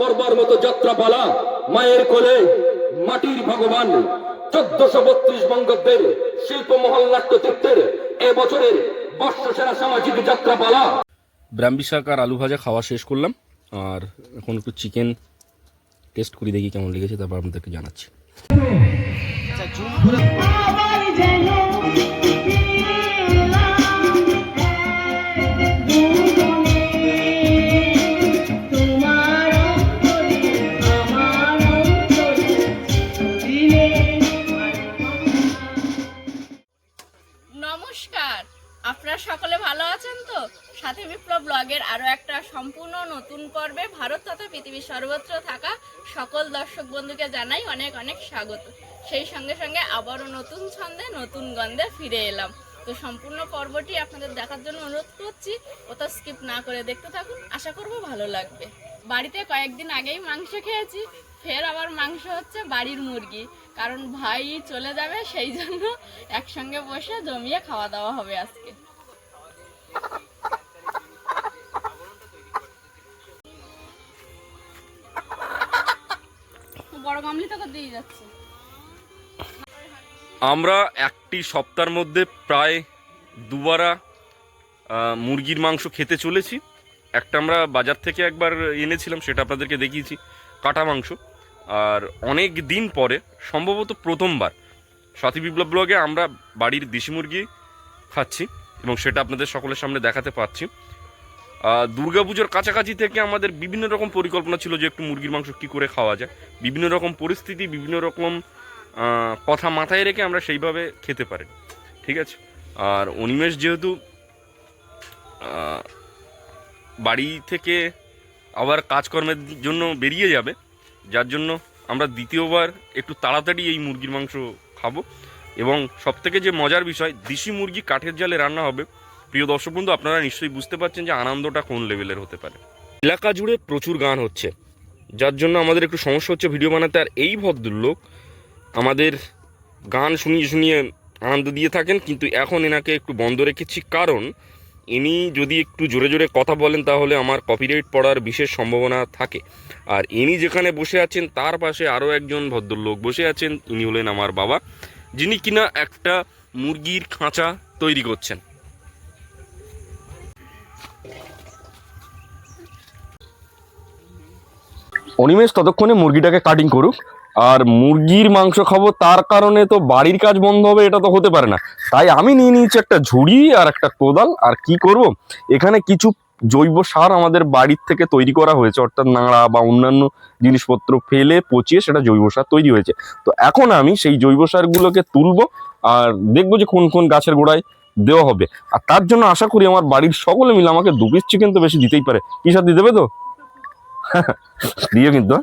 করবার মতো যাত্রাপালা মায়ের কোলে মাটির ভগবান চোদ্দশো বত্রিশ বঙ্গব্দের শিল্প মহল নাট্যতীর্থের এ বছরের বর্ষসেরা সামাজিক যাত্রাপালা। ব্রাহ্মী শাক আর আলু ভাজা খাওয়া শেষ করলাম আর এখন একটু চিকেন টেস্ট করি দেখি কেমন লেগেছে তারপর আপনাদেরকে জানাচ্ছি। আবার সকলে ভালো আছেন তো? সাথে বিপ্লব ব্লগের আরও একটা সম্পূর্ণ নতুন পর্বে ভারত তথা পৃথিবীর সর্বত্র থাকা সকল দর্শক বন্ধুকে জানাই অনেক অনেক স্বাগত। সেই সঙ্গে সঙ্গে আবারও নতুন ছন্দে, নতুন গন্ধে ফিরে এলাম। তো সম্পূর্ণ পর্বটি আপনাদের দেখার জন্য অনুরোধ করছি, ওটা স্কিপ না করে দেখতে থাকুন, আশা করব ভালো লাগবে। বাড়িতে কয়েকদিন আগেই মাংস খেয়েছি, ফের আবার মাংস হচ্ছে বাড়ির মুরগি, কারণ ভাই চলে যাবে, সেই জন্য একসঙ্গে বসে জমিয়ে খাওয়া দাওয়া হবে আজকে। আমরা একটি সপ্তাহের মধ্যে প্রায় দুবারা মুরগির মাংস খেতে চলেছি। একটা আমরা বাজার থেকে একবার এনেছিলাম, সেটা আপনাদেরকে দেখিয়েছি, কাটা মাংস। আর অনেক দিন পরে, সম্ভবত প্রথমবার, সাথী বিপ্লব ব্লগে আমরা বাড়ির দেশি মুরগি খাচ্ছি। এবং সেটা আপনাদের সকলের সামনে দেখাতে পাচ্ছি। দুর্গাপুজোর কাছাকাছি থেকে আমাদের বিভিন্ন রকম পরিকল্পনা ছিল যে একটু মুরগির মাংস কী করে খাওয়া যায়। বিভিন্ন রকম পরিস্থিতি, বিভিন্ন রকম কথা মাথায় রেখে আমরা সেইভাবে খেতে পারি ঠিক আছে? আর অনিমেষ যেহেতু বাড়ি থেকে আবার কাজকর্মের জন্য বেরিয়ে যাবে, যার জন্য আমরা দ্বিতীয়বার একটু তাড়াতাড়ি এই মুরগির মাংস খাব। এবং সবথেকে যে মজার বিষয়, দেশি মুরগি কাঠের জালে রান্না হবে। প্রিয় দর্শক বন্ধু, আপনারা নিশ্চয়ই বুঝতে পারছেন যে আনন্দটা কোন লেভেলের হতে পারে। এলাকা জুড়ে প্রচুর গান হচ্ছে। যার জন্য আমাদের একটু সমস্যা হচ্ছে ভিডিও বানাতে। আর এই ভদ্রলোক আমাদের গান শুনিয়ে শুনিয়ে আনন্দ দিয়ে থাকেন, কিন্তু এখন এনাকে একটু বন্ধ রেখেছি। কারণ ইনি যদি একটু জোরে জোরে কথা বলেন, তাহলে আমার কপিরাইট পড়ার বিশেষ সম্ভাবনা থাকে। আর ইনি যেখানে বসে আছেন, তার পাশে আরও একজন ভদ্রলোক বসে আছেন। ইনি হলেন আমার বাবা। যিনি কিনা একটা মুরগির খাঁচা তৈরি করছেন। অনিমেষ ততক্ষণে মুরগিটাকে কাটিং করুক, আর মুরগির মাংস খাব তার কারণে তো বাড়ির কাজ বন্ধ হবে, এটা তো হতে পারে না। তাই আমি নিয়ে নিয়েছি একটা ঝুড়ি আর একটা কোদাল, আর কি করব? এখানে কিছু জৈব সার আমাদের বাড়ির থেকে তৈরি করা হয়েছে, অর্থাৎ নাড়া বা অন্যান্য জিনিসপত্র ফেলে পচিয়ে সেটা জৈব সার তৈরি হয়েছে। তো এখন আমি সেই জৈব সারগুলোকে তুলবো আর দেখব যে কোন কোন গাছের গোড়ায় দেওয়া হবে। আর তার জন্য আশা করি আমার বাড়ির সকলে মিলে আমাকে দু পিস চিকেন তো বেশি দিতেই পারে। কি সার দিয়ে দেবে তো? দিয়ে কিন্তু?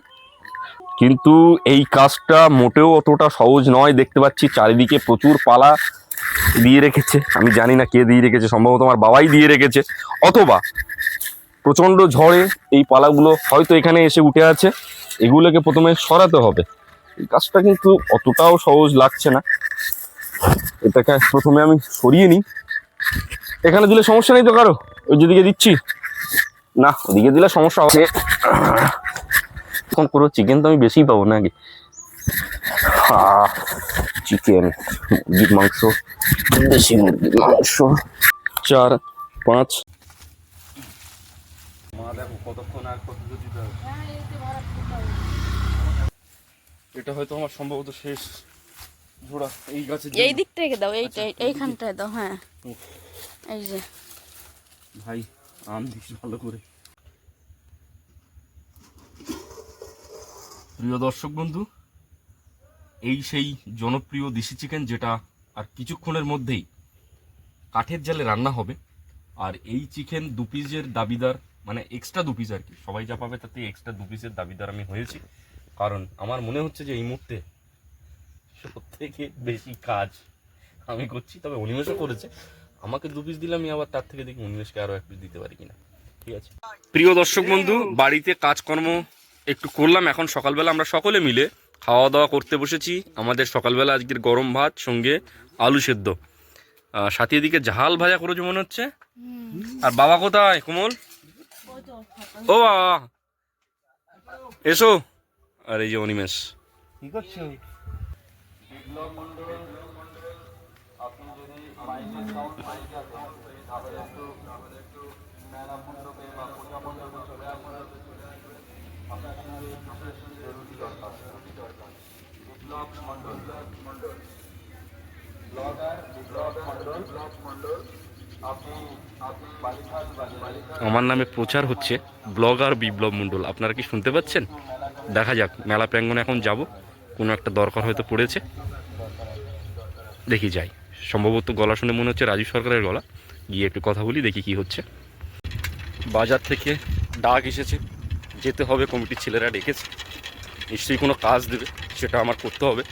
কিন্তু এই কাজটা মোটেও অতটা সহজ নয়। দেখতে পাচ্ছি চারিদিকে প্রচুর পালা। দিয়ে রেখেছে। আমি জানি না কে দিয়ে রেখেছে, সম্ভবত আমার বাবাই দিয়ে রেখেছে। অথবা প্রচণ্ড ঝড়ে এই পালাগুলো হয়তো এখানে এসে উঠে আছে। এগুলোকে প্রথমে সরাতে হবে। এই কাজটা কিন্তু অতটাও সহজ লাগছে না। এটাকে প্রথমে আমি সরিয়ে নিই। এখানে দিলে সমস্যা নেই তো কারও? ওই যেদিকে দিচ্ছি। না, ওদিকে দিলে সমস্যা হবে। এখন পুরো চিকেন তো আমি বেশিই পাবো না নাকি? চিকেন মুরগির মাংস দেশি মুরগির মাংস। চার পাঁচ। মা দেখো কতক্ষণ আর কত দিতে হবে? এটা হয়তো আমার সম্ভবত শেষ জোড়া এই গাছে এই দিক থেকে দাও এইটা এইখানটায় দাও হ্যাঁ। এই যে। ভাই আম দিস ভালো করে। প্রিয় দর্শক বন্ধু এই সেই জনপ্রিয় দেশি চিকেন যেটা আর কিছুক্ষণের মধ্যেই কাঠের জালে রান্না হবে। আর এই চিকেন দু পিসের দাবিদার মানে এক্সট্রা দু পিস আর কি। সবাই যা পাবে তাতে এক্সট্রা দু পিসের দাবিদার আমি হয়েছি। কারণ আমার মনে হচ্ছে যে এই মুহূর্তে সব থেকে বেশি কাজ আমি করছি, তবে অনিমেষও করেছে। আমাকে দু পিস দিলে আমি আবার তার থেকে দেখি উনিশকে আরও এক পিস দিতে পারি কিনা। ঠিক আছে? প্রিয় দর্শক বন্ধু, বাড়িতে কাজকর্ম একটু করলাম। এখন সকালবেলা আমরা সকলে মিলে খাওয়া দাওয়া করতে বসেছি। আমাদের সকালবেলা আজকের গরম ভাত সঙ্গে আলু সেদ্ধ। সাথে এদিকে ঝাল ভাজা করেছ মনে হচ্ছে। আর বাবা কোথায়? কোমল? ও বাবা। এসো। আর এই যে অনিমেষ। কি করছ? আমার নামে প্রচার হচ্ছে ব্লগার বিপ্লব মণ্ডল। আপনারা কি শুনতে পাচ্ছেন? দেখা যাক, মেলা প্রাঙ্গনে এখন যাব। কোনো একটা দরকার হয়তো পড়েছে। দেখি যাই। সম্ভবত গলা শুনে মনে হচ্ছে রাজীব সরকারের গলা। গিয়ে একটু কথা বলি, দেখি কি হচ্ছে। বাজার থেকে ডাক এসেছে। যেতে হবে, কমিটির ছেলেরা ডেকেছে। নিশ্চয়ই কোনো কাজ দেবে, সেটা আমার করতে হবে।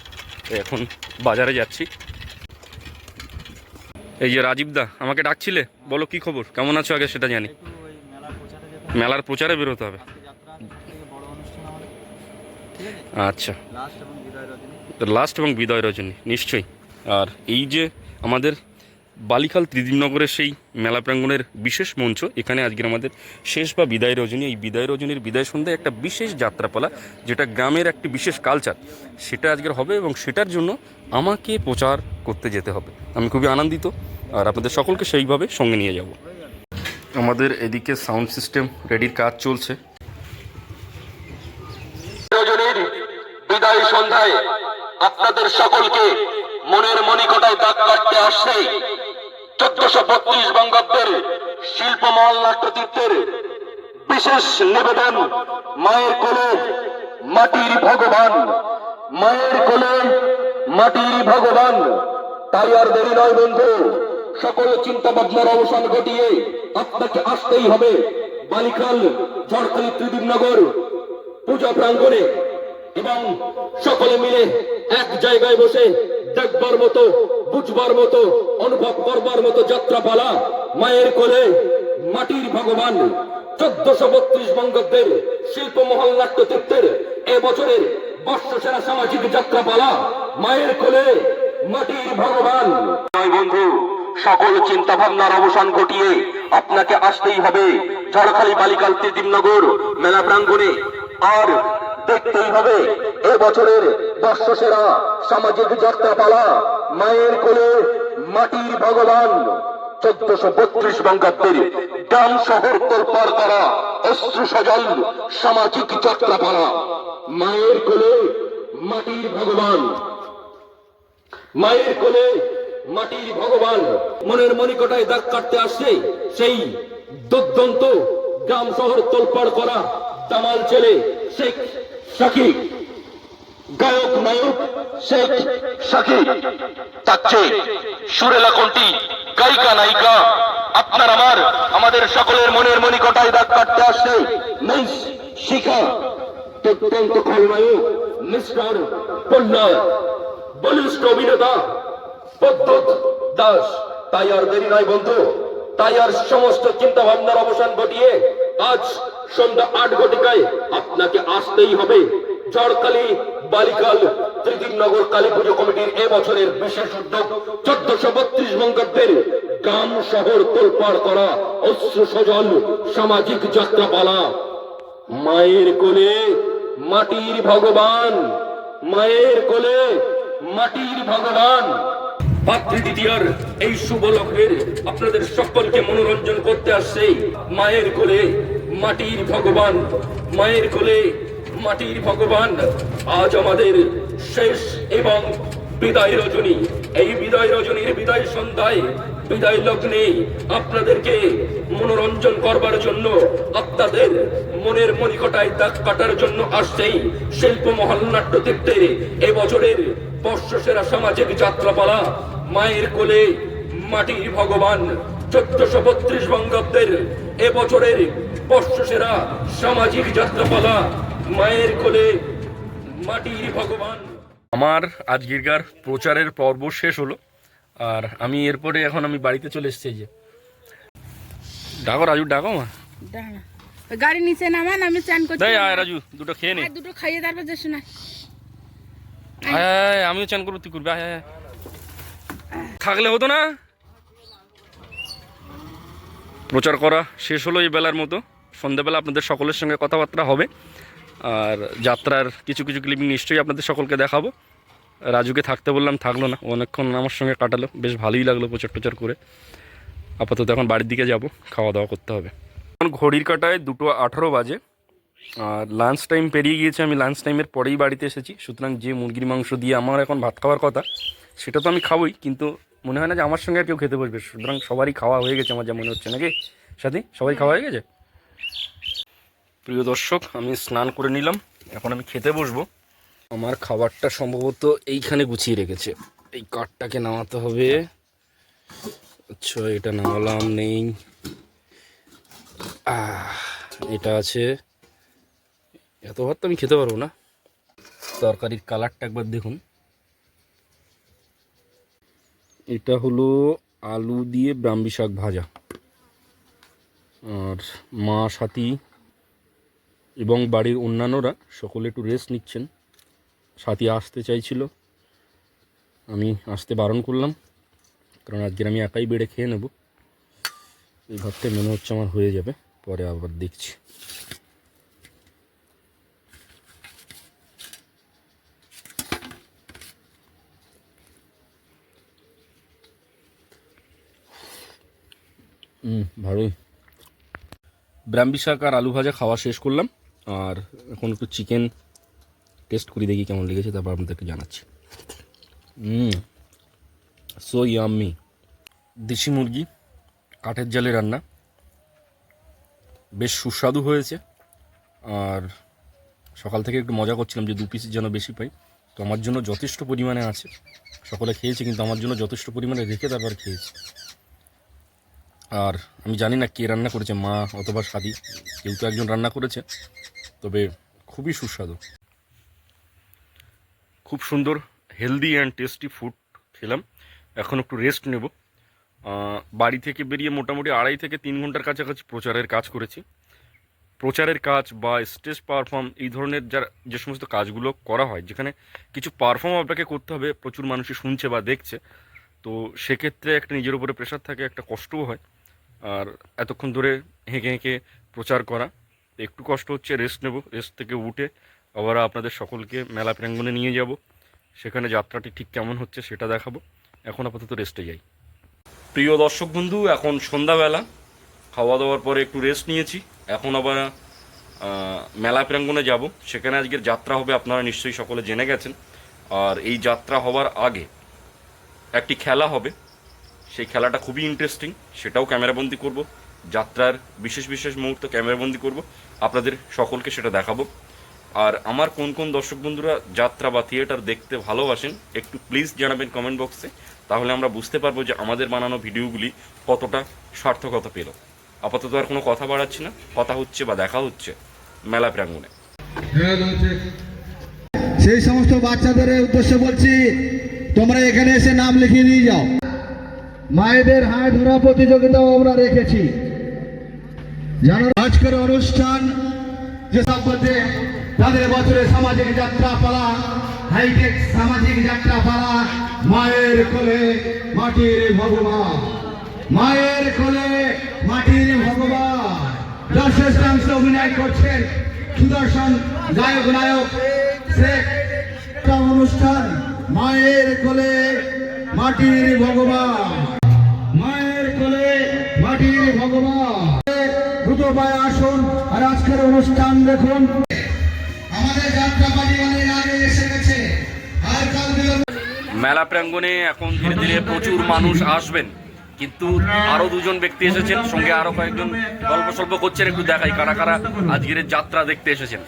এখন বাজারে যাচ্ছি। এই যে রাজীবদা আমাকে ডাকছিলে? বলো কি খবর? কেমন আছো আগে সেটা জানি। মেলার প্রচারে বেরোতে হবে। আচ্ছা। লাস্ট এবং বিদয় রজনী নিশ্চয়ই। আর এই যে আমাদের বালিখাল ত্রিদিবনগরের সেই মেলা প্রাঙ্গণের বিশেষ মঞ্চ। এখানে আজকের আমাদের শেষ বা বিদায় রজনী। এই বিদায় রজনীর বিদায় সন্ধ্যায় একটা বিশেষ যাত্রাপালা, যেটা গ্রামের একটি বিশেষ কালচার সেটা আজকের হবে এবং সেটার জন্য আমাকে প্রচার করতে যেতে হবে। আমি খুবই আনন্দিত। আর আপনাদের সকলকে সেইভাবে সঙ্গে নিয়ে যাব। আমাদের এদিকে সাউন্ড সিস্টেম রেডির কাজ চলছে। বিদায় সন্ধ্যায় আপনাদের সকলকে মনের মণিকোটায় দাগ কাটতে আসছে। চোদ্দশো বত্রিশ বঙ্গাব্দের শিল্পমহল নাট্যতীর্থের বিশেষ নিবেদন মায়ের কোলে মাটির ভগবান, মায়ের কোলে মাটির ভগবান। তাই আর দেরি নয় বন্ধু, সকল চিন্তা ভাবনার অবসান ঘটিয়ে আপনাকে আসতেই হবে বালিখাল, ঝড়খালি ত্রিদীপনগর পূজা প্রাঙ্গণে। এবং সকলে মিলে এক জায়গায় বসে দেখবার মতো, বুঝবার মতো, অনুভব করবার মতো যাত্রাপালা মায়ের কোলে মাটির ভগবান চোদ্দশো বত্রিশ বঙ্গব্দের শিল্প মহল নাট্যতীর্থের এ বছরের বর্ষসেরা সামাজিক যাত্রাপালা মায়ের কোলে মাটির ভগবান। বন্ধু, সকল চিন্তা ভাবনার অবসান ঘটিয়ে আপনাকে আসতেই হবে ঝড়খালি বালিকাল ত্রিদিমনগর মেলা প্রাঙ্গণে। আর দেখতেই হবে এ বছরের বর্ষসেরা সামাজিক যাত্রাপালা মায়ের কোলে মাটির ভগবান চোদ্দশো বত্রিশ বঙ্গাব্দের গ্রাম শহর তোলপাড় করা অশ্রু সজল সামাজিক যাত্রাপালা মায়ের কোলে মাটির ভগবান। মায়ের কোলে মাটির ভগবান। মনের মনিকটায় দাগ কাটতে আসছে সেই দুর্দন্ত গ্রাম শহর তোলপাড় করা তামাল ছেলে শেখ সাকিব গায়ক নায়ক শেখ সাকিব তাচ্ছে সুরেলা কোনটি? গায়িকা, নায়িকা। আপনার আমার, আমাদের সকলের মনের মনিকটায় দাগ কাটতে আসছে। মিস শিখা। অত্যন্ত খলনায়ক মিস্টার পল্লা বলিষ্ঠ অভিনেতা পদ্মত দাস। তাই আর দেরি নয় বন্ধু। তাই আর সমস্ত চিন্তা ভাবনার অবসান ঘটিয়ে আজ সন্ধ্যা আট ঘটিকায় আপনাকে আসতেই হবে। ঝড়কালী বালিকাল ত্রিদিননগর কালী পুজো কমিটির এ বছরের বিশেষ উদ্যোগ চোদ্দশো বত্রিশ বঙ্গাব্দের গ্রাম শহর তোলপাড় করা অশ্রু সজল সামাজিক যাত্রাপালা। মায়ের কোলে মাটির ভগবান, মায়ের কোলে মাটির ভগবান। পাত্রী দ্বিতীয়ার এই শুভ লগ্নের আপনাদের সকলকে মনোরঞ্জন করতে আসছে মায়ের কোলে মাটির ভগবান, মায়ের কোলে মাটির ভগবান। আজ আমাদের শেষ এবং বিদায় রজনী। এই বিদায় রজনীর বিদায় সন্ধ্যায়, বিদায় লগ্নে আপনাদেরকে মনোরঞ্জন করবার জন্য আপনাদের মনের মনিকটায় দাগ কাটার জন্য আসছেই শিল্প মহল নাট্যতীর্থের এবছরের বর্ষসেরা সামাজিক যাত্রাপালা মায়ের কোলে মাটির ভগবান চোদ্দশো বত্রিশ বঙ্গাব্দের এবছরের বর্ষসেরা সামাজিক যাত্রাপালা মায়ের কোলে মাটির ভগবান। আমার আজকেরকার প্রচারের পর্ব শেষ হলো আর আমি এরপরে এখন আমি বাড়িতে চলে এসেছি যে। ডাকো রাজু ডাকো মা। গাড়ি নিচে নামান আমি চান করছি দেয় আয় রাজু দুটো খেয়ে নে। আর দুটো খাইয়ে তারপর যাস না। আয় আমিও চান করব তুই করবি আয়, আয়। থাকলে হতো না। প্রচার করা শেষ হলো এই বেলার মতো। সন্ধ্যাবেলা আপনাদের সকলের সঙ্গে কথাবার্তা হবে। আর যাত্রার কিছু কিছু ক্লিপিং নিশ্চয়ই আপনাদের সকলকে দেখাবো। রাজুকে থাকতে বললাম, থাকল না। অনেকক্ষণ আমার সঙ্গে কাটালো। বেশ ভালোই লাগল প্রচার টোচার করে। আপাতত এখন বাড়ির দিকে যাব। খাওয়া দাওয়া করতে হবে। এখন ঘড়ির কাটায় দুটো আঠারো বাজে। আর লাঞ্চ টাইম পেরিয়ে গিয়েছে। আমি লাঞ্চ টাইমের পরেই বাড়িতে এসেছি। সুতরাং যে মুরগির মাংস দিয়ে আমার এখন ভাত খাওয়ার কথা, সেটা তো আমি খাবই। কিন্তু মনে হয় না যে আমার সঙ্গে আর কেউ খেতে বসবে। সুতরাং সবারই খাওয়া হয়ে গেছে আমার যা মনে হচ্ছে। নাকি? সাথী সবাই খাওয়া হয়ে গেছে? প্রিয় দর্শক, আমি স্নান করে নিলাম। এখন আমি খেতে বসবো। আমার খাবারটা সম্ভবত এইখানে গুছিয়ে রেখেছে। এই কাঠটাকে নামাতে হবে। আচ্ছা এটা নামালাম, নেই। এটা আছে। এত ভাত তো আমি খেতে পারব না। তরকারির কালারটা একবার দেখুন। এটা হলো আলু দিয়ে ব্রাহ্মী শাক ভাজা। আর মা, সাথী এবং বাড়ির অন্যান্যরা সকলে একটু রেস্ট নিচ্ছেন। সাথী আসতে চাইছিল। আমি আসতে বারণ করলাম, কারণ আজকের আমি একাই বেড়ে খেয়ে নেব। এই ভাতটা মনে হচ্ছে আমার হয়ে যাবে, পরে আবার দেখছি। হুম ভালোই। ব্রাহ্মী শাক আর আলু ভাজা খাওয়া শেষ করলাম। আর এখন একটু চিকেন টেস্ট করে, দেখি কেমন লেগেছে, তারপর আপনাদেরকে জানাচ্ছি। সো ইয়াম্মি দেশি মুরগি, কাঠের জালে রান্না। বেশ সুস্বাদু হয়েছে। আর সকাল থেকে একটু মজা করছিলাম যে দু পিস যেন বেশি পাই। তো আমার জন্য যথেষ্ট পরিমাণে আছে। সকলে খেয়েছে, কিন্তু আমার জন্য যথেষ্ট পরিমাণে রেখে তারপর খেয়েছি। আর আমি জানি না কে রান্না করেছে, মা অথবা স্বাদী কেউ তো একজন রান্না করেছে। তবে খুবই সুস্বাদু। খুব সুন্দর হেলদি অ্যান্ড টেস্টি ফুড খেলাম। এখন একটু রেস্ট নেব। বাড়ি থেকে বেরিয়ে মোটামুটি আড়াই থেকে তিন ঘণ্টার কাছাকাছি প্রচারের কাজ করেছি। প্রচারের কাজ বা স্টেজ পারফর্ম এই ধরনের যার, যে সমস্ত কাজগুলো করা হয়, যেখানে কিছু পারফর্ম আপনাকে করতে হবে, প্রচুর মানুষই শুনছে বা দেখছে। তো সেক্ষেত্রে একটা নিজের উপরে প্রেশার থাকে, একটা কষ্টও হয়। আর এতক্ষণ ধরে হেঁকে হেঁকে প্রচার করা। একটু কষ্ট হচ্ছে রেস্ট নেব রেস্ট থেকে উঠে আবার আপনাদের সকলকে মেলা প্রাঙ্গণে নিয়ে যাব। সেখানে যাত্রাটি ঠিক কেমন হচ্ছে সেটা দেখাবো। এখন আপাতত রেস্টে যাই। প্রিয় দর্শক বন্ধু, এখন সন্ধ্যাবেলা। খাওয়া দাওয়ার পরে একটু রেস্ট নিয়েছি। এখন আবার মেলা প্রাঙ্গণে যাব। সেখানে আজকের যাত্রা হবে, আপনারা নিশ্চয়ই সকলে জেনে গেছেন। আর এই যাত্রা হওয়ার আগে একটি খেলা হবে। সেই খেলাটা খুবই ইন্টারেস্টিং সেটাও ক্যামেরাবন্দি করব। যাত্রার বিশেষ বিশেষ মুহূর্ত ক্যামেরাবন্দি করব। আপনাদের সকলকে সেটা দেখাবো। আর আমার কোন কোন দর্শক বন্ধুরা যাত্রা বা থিয়েটার দেখতে ভালোবাসেন, একটু প্লিজ জানাবেন কমেন্ট বক্সে তাহলে আমরা বুঝতে পারব যে আমাদের বানানো ভিডিওগুলি কতটা সার্থকতা পেল। আপাতত আর কোনো কথা বাড়াচ্ছি না। কথা হচ্ছে বা দেখা হচ্ছে মেলা প্রাঙ্গণে। সেই সমস্ত বাচ্চাদের উদ্দেশ্যে বলছি, তোমরা এখানে এসে নাম লিখিয়ে দিয়ে যাও। মায়েদের হাত ধরা প্রতিযোগিতাও আমরা রেখেছি। জানো, আজকের অনুষ্ঠান যেসব বলতে তাদের বছরে সামাজিক যাত্রা পালা হাইটেক সামাজিক যাত্রা পালা মায়ের কোলে মাটির ভগবান। মায়ের কোলে মাটির ভগবান। যার শ্রেষ্ঠাংশ অভিনয় করছেন সুদর্শন গায়ক নায়ক শেখ। অনুষ্ঠান, মায়ের কোলে মাটির ভগবান। ভগবান। দ্রুত পায়ে আসুন আর আজকের অনুষ্ঠান দেখুন। আমাদের যাত্রা পার্টি অনেক আগে এসে গেছে। আর কাল মেলা প্রাঙ্গণে এখন ধীরে ধীরে প্রচুর মানুষ আসবেন। কিন্তু আরও দুজন ব্যক্তি এসেছেন সঙ্গে আরও কয়েকজন গল্প সল্প করছেন একটু দেখাই কারা কারা আজকের যাত্রা দেখতে এসেছেন।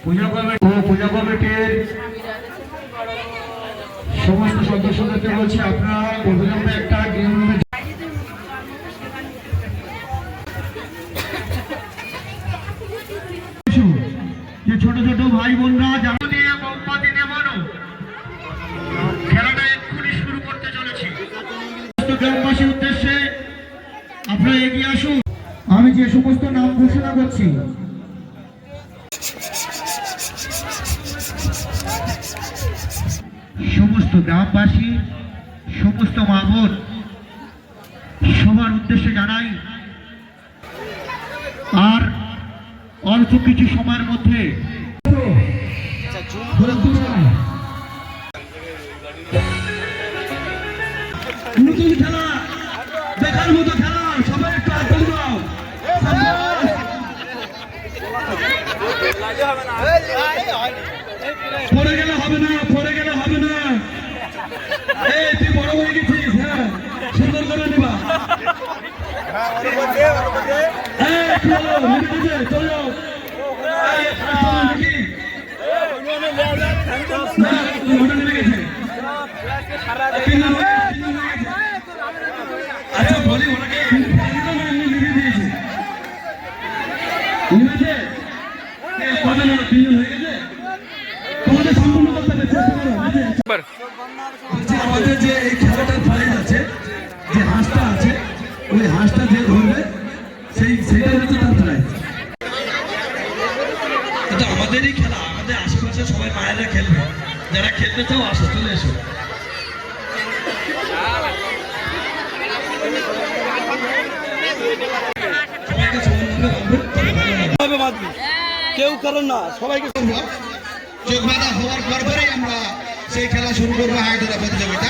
সমস্ত সদস্যদেরকে বলছি আপনারা করছি। সমস্ত গ্রামবাসী সমস্ত মামন সবার উদ্দেশ্যে জানাই আর অল্প কিছু সময়ের মধ্যে খেলা আচ্ছা বলি ওনাকে আমাদের যে ওই হাঁসটা যে ধরবে সেই হচ্ছে তার খেলা আমাদের আশেপাশে সবাই মায়েরা খেলবে। যারা খেলতে চাও আসো চলে এসো। কেউ কারণ না সবাইকে চোখ বাধা হওয়ার পর আমরা সেই খেলা শুরু করব হাইডোরা প্রতিযোগিতা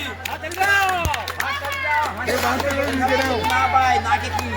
ভাই নাকি কি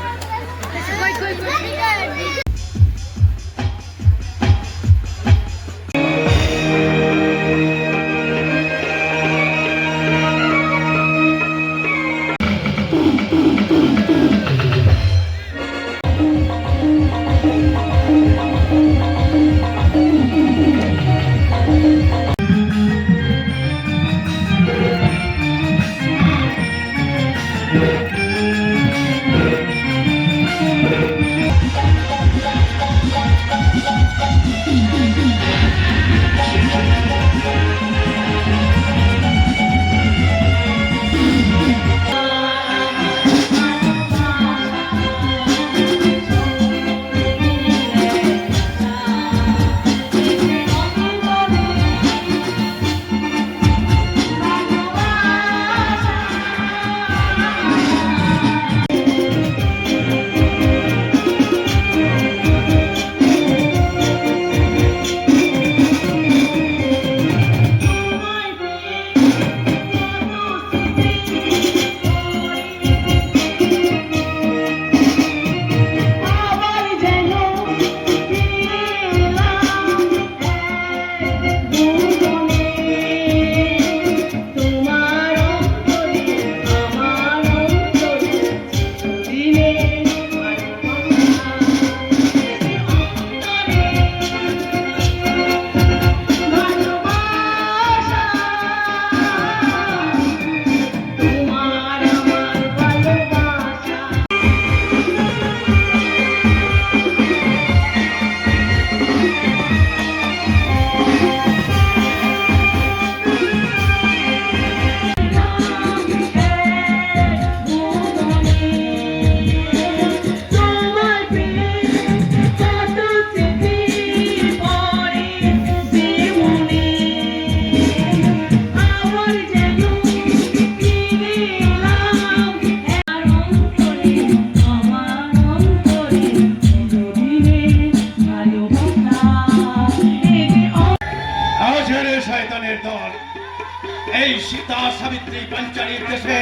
দেশে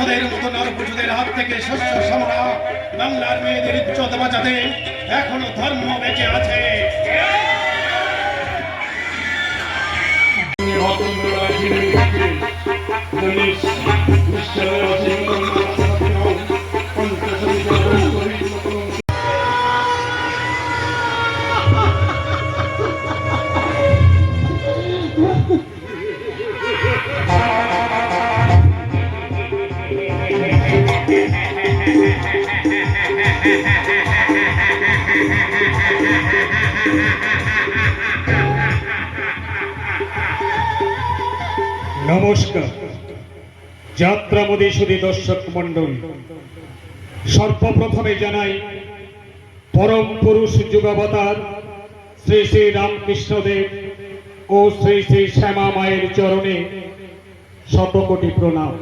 ওদের মতো নরপুষদের হাত থেকে শস্য সমরা বাংলার মেয়েদের এখনও ধর্ম বেঁচে আছে। নমস্কার। যাত্রা মোদী দর্শক মন্ডল সর্বপ্রথমে জানাই, পরম পুরুষ যুগাবতার শ্রী শ্রী রামকৃষ্ণদেব ও শ্রী শ্রী শ্যামা মায়ের চরণে শতকোটি প্রণাম।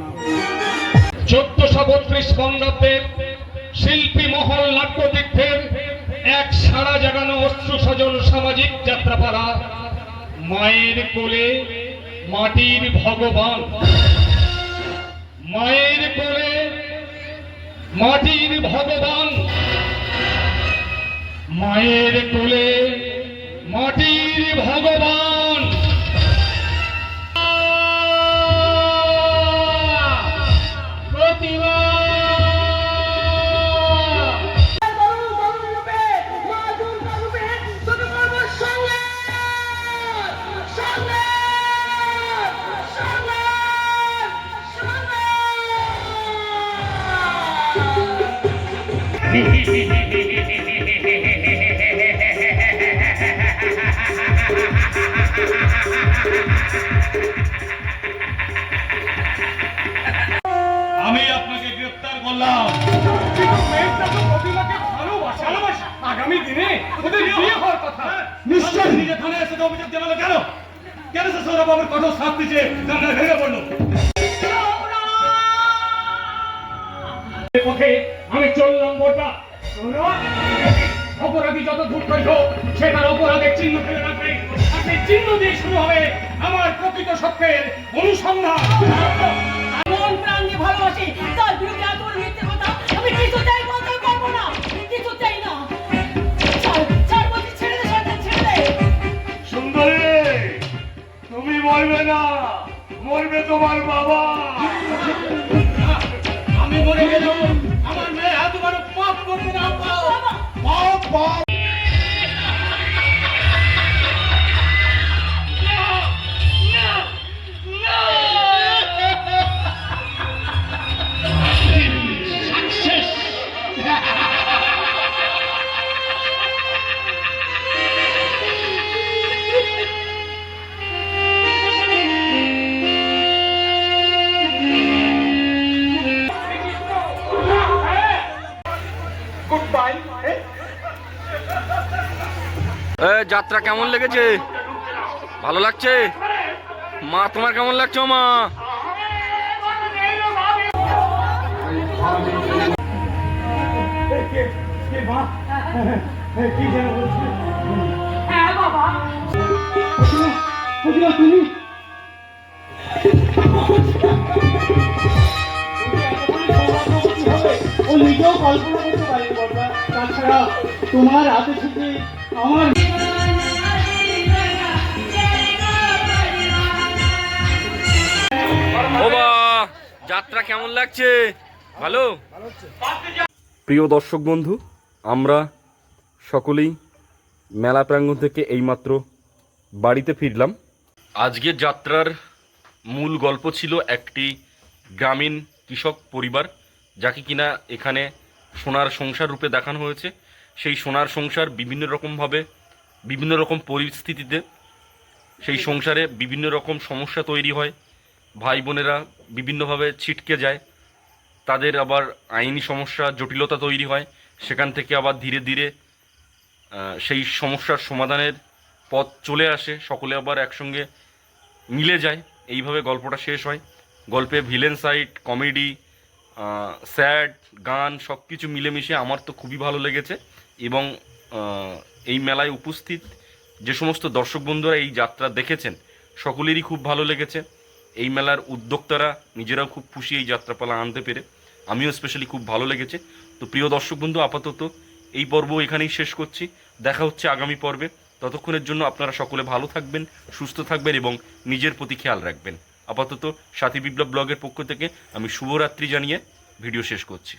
চোদ্দশো বত্রিশ বঙ্গাব্দের শিল্পী মহল নাট্যতীর্থের এক সারা জাগানো অশ্রু সজল সামাজিক যাত্রাপাড়া মায়ের কোলে মাটির ভগবান। মায়ের কোলে মাটির ভগবান। মায়ের কোলে মাটির ভগবান। থানায় এসে তো অভিযোগ জানালো কেন? কেন সে সৌরভ আমার কঠোর শাস্তি চেয়ে জানলা ভেঙে পড়ল? পথে আমি চললাম শোনো, অপরাধী যত দূর করিব সে তার অপরাধের চিহ্ন ফেলে রাখবে। আর সেই চিহ্ন দিয়ে শুরু হবে আমার প্রকৃত সত্যের অনুসন্ধান। মন প্রাণ দিয়ে ভালোবাসি তার বিরুদ্ধে এত মরবে না। মরবে তোমার বাবা। আমি মরে গেলাম। আমার মেয়ে তোমার পাপ করবে না পাপ পাপ কেমন লেগেছে? ভালো লাগছে? মা তোমার কেমন লাগছে মা? তোমার হাতে আমার যাত্রা কেমন লাগছে? ভালো? প্রিয় দর্শক বন্ধু আমরা সকলেই মেলা প্রাঙ্গণ থেকে এইমাত্র বাড়িতে ফিরলাম। আজকের যাত্রার মূল গল্প ছিল একটি গ্রামীণ কৃষক পরিবার যাকে কিনা এখানে সোনার সংসার রূপে দেখানো হয়েছে। সেই সোনার সংসার বিভিন্ন রকমভাবে বিভিন্ন রকম পরিস্থিতিতে সেই সংসারে বিভিন্ন রকম সমস্যা তৈরি হয়। ভাই বোনেরা বিভিন্নভাবে ছিটকে যায়। তাদের আবার আইনি সমস্যা, জটিলতা তৈরি হয়। সেখান থেকে আবার ধীরে ধীরে সেই সমস্যার সমাধানের পথ চলে আসে। সকলে আবার একসঙ্গে মিলে যায়। এইভাবে গল্পটা শেষ হয়। গল্পে ভিলেন সাইট, কমেডি স্যাড, গান সব কিছু মিলেমিশে আমার তো খুবই ভালো লেগেছে এবং এই মেলায় উপস্থিত যে সমস্ত দর্শক বন্ধুরা এই যাত্রা দেখেছেন, সকলেরই খুব ভালো লেগেছে। এই মেলার উদ্যোক্তারা নিজেরাও খুব খুশি এই যাত্রাপালা আনতে পেরে। আমিও স্পেশালি খুব ভালো লেগেছে। তো প্রিয় দর্শক বন্ধু, আপাতত এই পর্ব এখানেই শেষ করছি। দেখা হচ্ছে আগামী পর্বে। ততক্ষণের জন্য আপনারা সকলে ভালো থাকবেন, সুস্থ থাকবেন এবং নিজের প্রতি খেয়াল রাখবেন। আপাতত সাথী বিপ্লব ব্লগের পক্ষ থেকে আমি শুভরাত্রি জানিয়ে ভিডিও শেষ করছি।